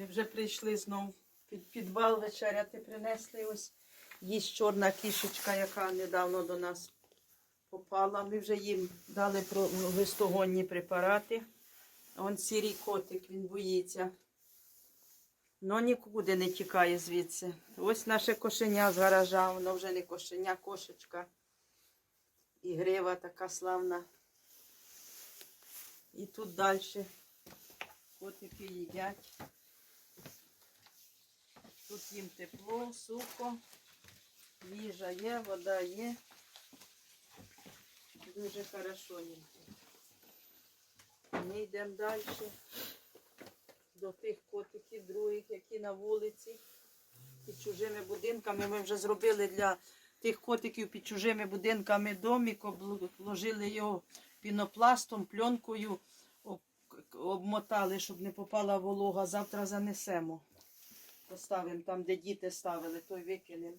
Ми вже прийшли знов під підвал вечеряти, принесли ось їсть чорна кішечка, яка недавно до нас попала. Ми вже їм дали про гистогонні препарати. А Он сірий котик, він боїться. Ну нікуди не тікає звідси. Ось наше кошеня з гаража, воно вже не кошеня, кошечка. І грива така славна. І тут далі котики їдять. Їм тепло, сухо, їжа є, вода є. Дуже хорошо їм. Ми йдемо далі до тих котиків других, які на вулиці, під чужими будинками. Ми вже зробили для тих котиків під чужими будинками домик, обложили його пінопластом, пленкою, обмотали, щоб не попала волога. Завтра занесемо. Поставимо там, де діти ставили, той викинемо.